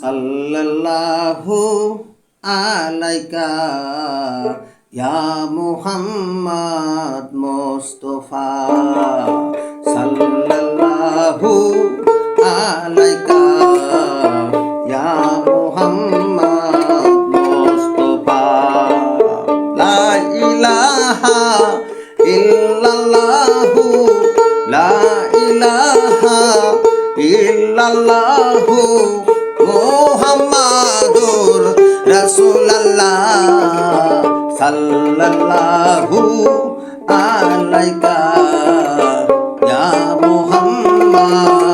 সাল্লাল্লাহু আলাইকা ইয়া মুহাম্মদ মুস্তাফা। সাল্লাল্লাহু আলাইকা ইয়া মুহাম্মদ মুস্তাফা। লা ইলাহা রাসূলুল্লাহ সাল্লাল্লাহু আলাইকা ইয়া মুহাম্মদ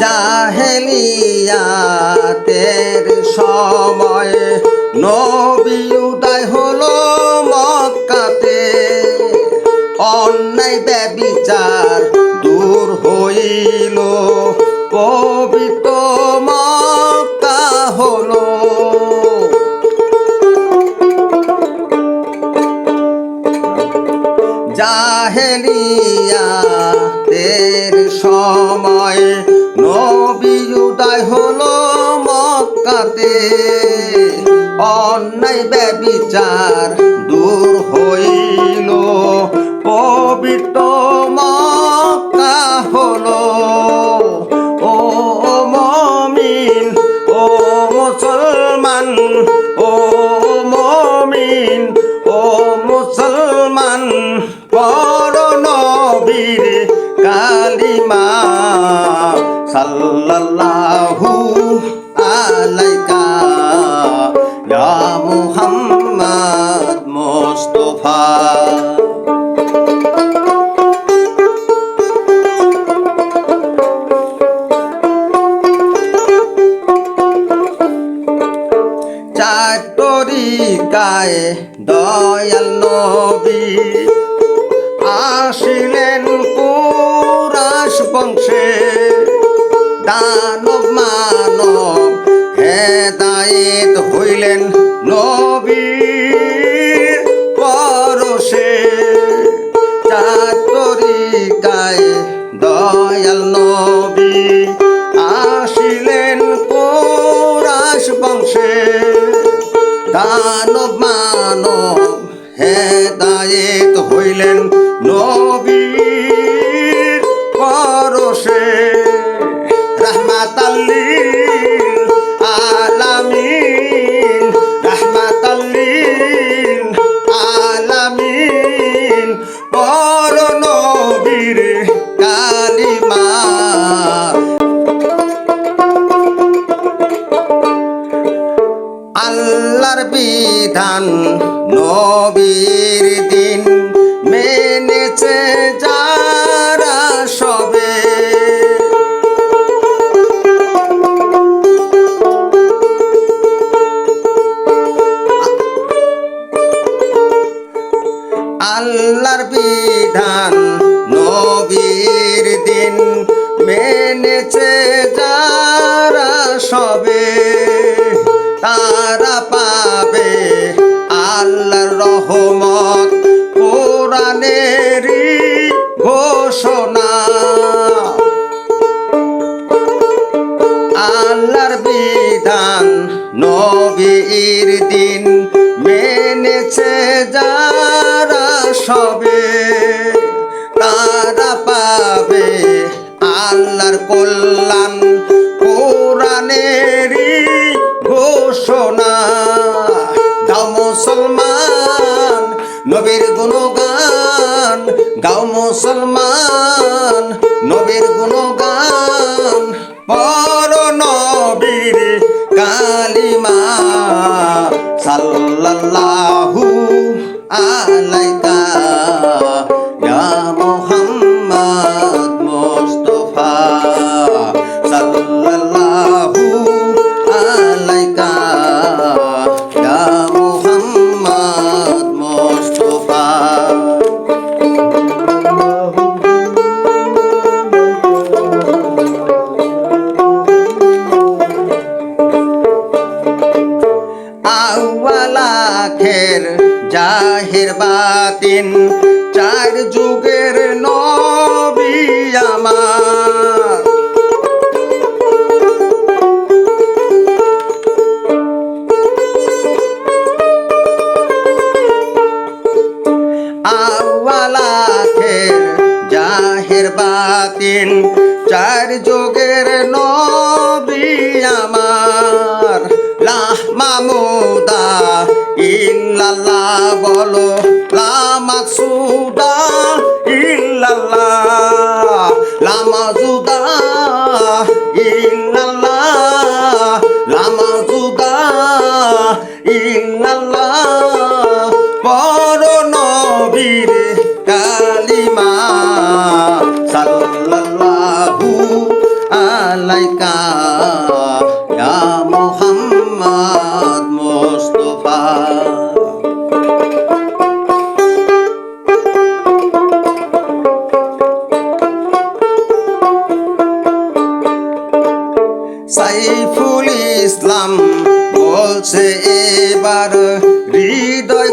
জাহেলিয়াতের সময় নবী উদয় হলো মক্কাতে। অন্যায় ব্যবিচার দূর হইল, পবিত্র মক্কা হলো। জাহেলিয়া তের সময় উদয় হলো মক্কাতে অন্যায় ব্যবিচার দূর হইল। পবিত্র মক্কা সাল্লাল্লাহু আলাইকা। ইয়া মুহাম্মদ মুস্তাফা। চার তরিকায় দয়াল নবী আসিলেন কুরাস বংশে। হইলেন নবীর পরশে রহমাতাল্লিল আলামিন রহমাতাল্লিল আলামিন পর নবীর কালিমা। আল্লাহর বিধান নবীর বিধান নবীর দিন মেনেছে যারা সবে, তারা পাবে আল্লাহর রহমত কোরআনেরই ঘোষণা। আল্লাহর বিধান নবীর দিন মেনেছে যারা সবে মুসলমান নবীর গুণগান পর নবীর কালিমা। সাল্লাল্লাহু সাথের জাহির বাতিন চার যুগের নবী আমার। আওয়ালাথের জাহির বাতিন চার যুগের নবী ইল্লাল্লাহ বলো লা মাকসুদা ইল্লাল্লাহ লা মাজুদা ইল্লাল্লাহ লা মাজুদা ইল্লাল্লাহ। হৃদয়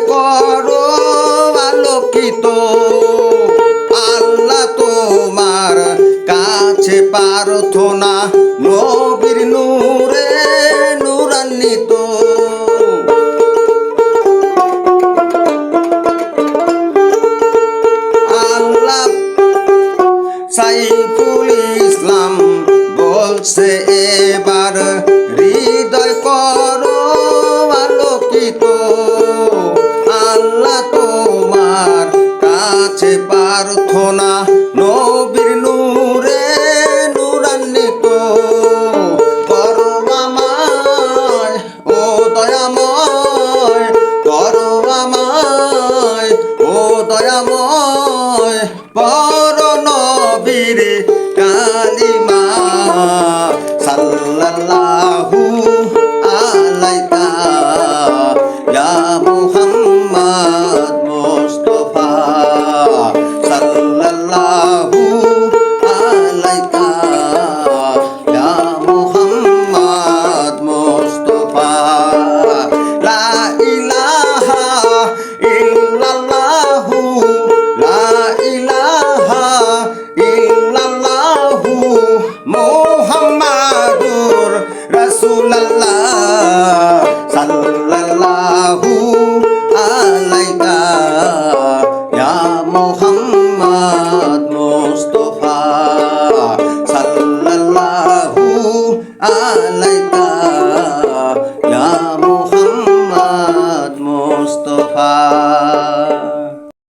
Bye.